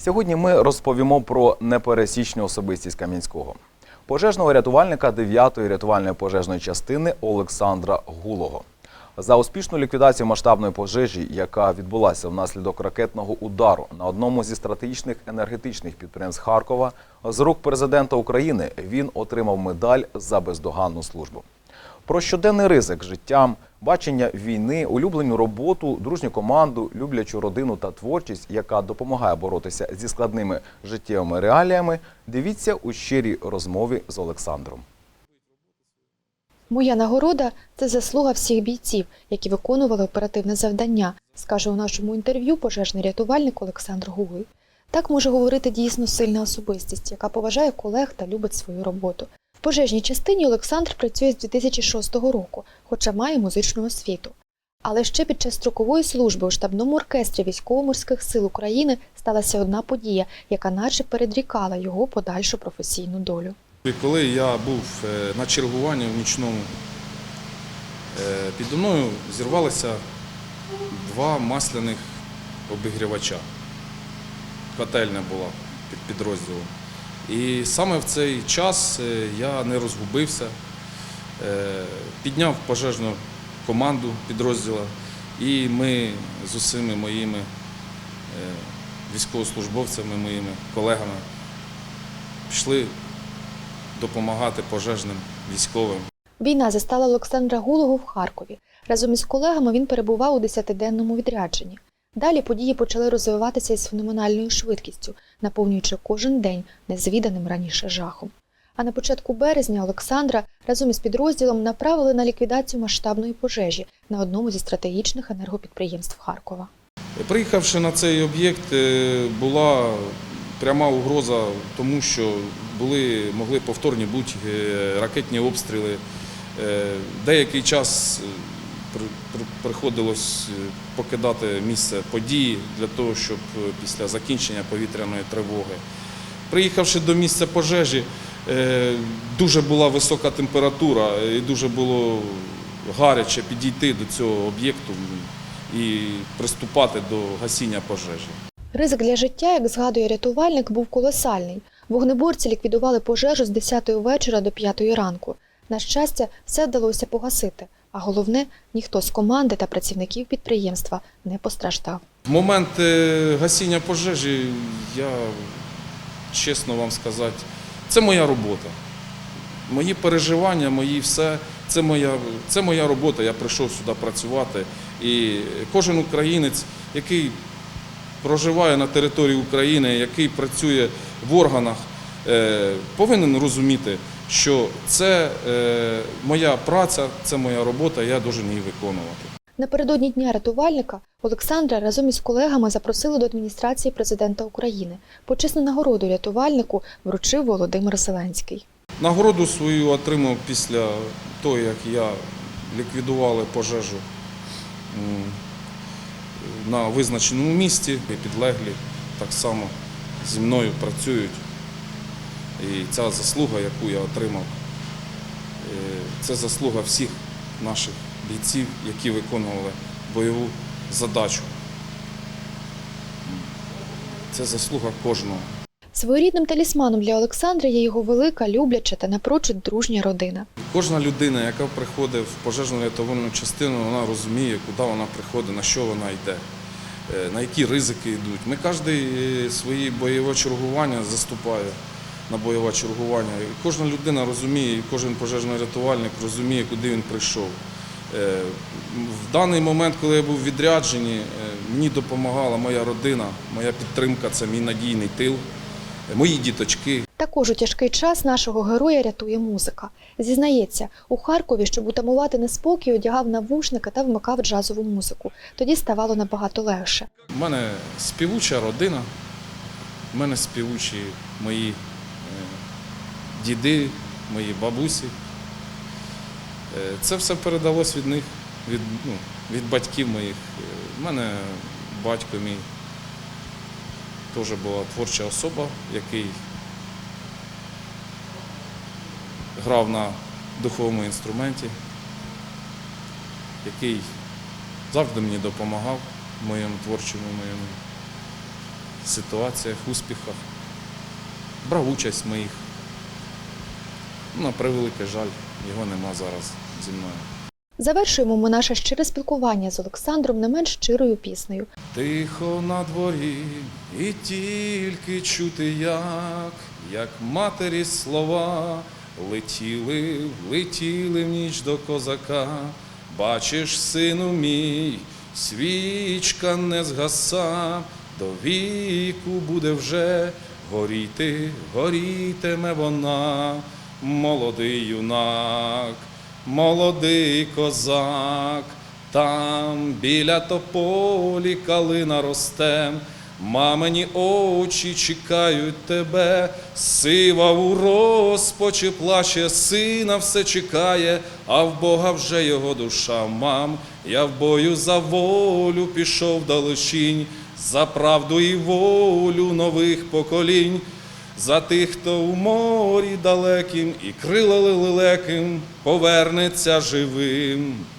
Сьогодні ми розповімо про непересічну особистість Кам'янського. Пожежного рятувальника 9-ї рятувальної пожежної частини Олександра Гулого. За успішну ліквідацію масштабної пожежі, яка відбулася внаслідок ракетного удару на одному зі стратегічних енергетичних підприємств Харкова, з рук президента України він отримав медаль за бездоганну службу. Про щоденний ризик життям, бачення війни, улюблену роботу, дружню команду, люблячу родину та творчість, яка допомагає боротися зі складними життєвими реаліями, дивіться у щирій розмові з Олександром. Моя нагорода це заслуга всіх бійців, які виконували оперативне завдання, скаже у нашому інтерв'ю пожежний рятувальник Олександр Гугой. Так може говорити дійсно сильна особистість, яка поважає колег та любить свою роботу. В пожежній частині Олександр працює з 2006 року, хоча має музичну освіту. Але ще під час строкової служби у штабному оркестрі військово-морських сил України сталася одна подія, яка наче передрікала його подальшу професійну долю. Коли я був е, на чергуванні в нічному, е, підо мною зірвалися два масляних обігрівача. Котельня була під підрозділом. І саме в цей час е, я не розгубився, е, підняв пожежну команду підрозділу, і ми з усіма моїми е, військовослужбовцями, моїми колегами пішли допомагати пожежним військовим. Війна застала Олександра Гулого в Харкові. Разом із колегами він перебував у десятиденному відрядженні. Далі події почали розвиватися із феноменальною швидкістю, наповнюючи кожен день незвіданим раніше жахом. А на початку березня Олександра разом із підрозділом направили на ліквідацію масштабної пожежі на одному зі стратегічних енергопідприємств Харкова. Приїхавши на цей об'єкт, е, була пряма угроза тому, що були, могли повторні бути ракетні обстріли. Е, Деякий час приходилось е, покидати місце події для того, щоб е, після закінчення повітряної тривоги. Приїхавши до місця пожежі, е, дуже була висока температура і дуже було гаряче підійти до цього об'єкту і приступати до гасіння пожежі. Ризик для життя, як згадує рятувальник, був колосальний. Вогнеборці ліквідували пожежу з 10 вечора до 5 ранку. На щастя, все вдалося погасити. А головне, ніхто з команди та працівників підприємства не постраждав. В момент е, гасіння пожежі, я чесно вам сказати, це моя робота. Мої переживання, мої все, це моя, це моя робота. Я прийшов сюди працювати. І кожен українець, який проживає на території України, який працює в органах, повинен розуміти, що це е, моя праця, це моя робота, я должен її виконувати. Напередодні дня рятувальника Олександра разом із колегами запросили до адміністрації президента України. Почесну нагороду рятувальнику вручив Володимир Зеленський. Нагороду свою отримав після того, як я ліквідували пожежу на визначеному місці. Підлеглі так само зі мною працюють. І ця заслуга, яку я отримав, е, це заслуга всіх наших бійців, які виконували бойову задачу. Це заслуга кожного. Своєрідним талісманом для Олександра є його велика, любляча та напрочуд дружня родина. Кожна людина, яка приходить в пожежну рятувальну частину, вона розуміє, куди вона приходить, на що вона йде, е, на які ризики йдуть. Ми кожен свої бойове чергування заступає на бойове чергування. І кожна людина розуміє, і кожен пожежний рятувальник розуміє, куди він прийшов. Е, В даний момент, коли я був в відрядженні, е, мені допомагала моя родина, моя підтримка це мій надійний тил, е, мої діточки. Також у тяжкий час нашого героя рятує музика. Зізнається, у Харкові, щоб утамувати неспокій, одягав навушники та вмикав джазову музику. Тоді ставало набагато легше. У мене співуча родина, у мене співучі мої діди, мої бабусі. Е, Це все передалось від них, від, ну, від батьків моїх. У мене батько мій теж була творча особа, який грав на духовому інструменті, який завжди мені допомагав в моєму творчому моєму ситуаціях, успіхах. Брав участь в моїх. На превеликий жаль, його нема зараз зі мною. Завершуємо ми наше щире спілкування з Олександром не менш щирою піснею. Тихо на дворі, і тільки чути, як, як матері слова летіли, летіли в ніч до козака. Бачиш, сину мій, свічка не згаса, до віку буде вже горіти, горітиме вона, молодий юнак, молодий козак. Там біля тополі калина росте, мамині очі чекають тебе, сива у розпачі плаче, сина все чекає, а в Бога вже його душа, мам. Я в бою за волю пішов далечінь, за правду і волю нових поколінь. За тих, хто у морі далеким і крила лелеким повернеться живим.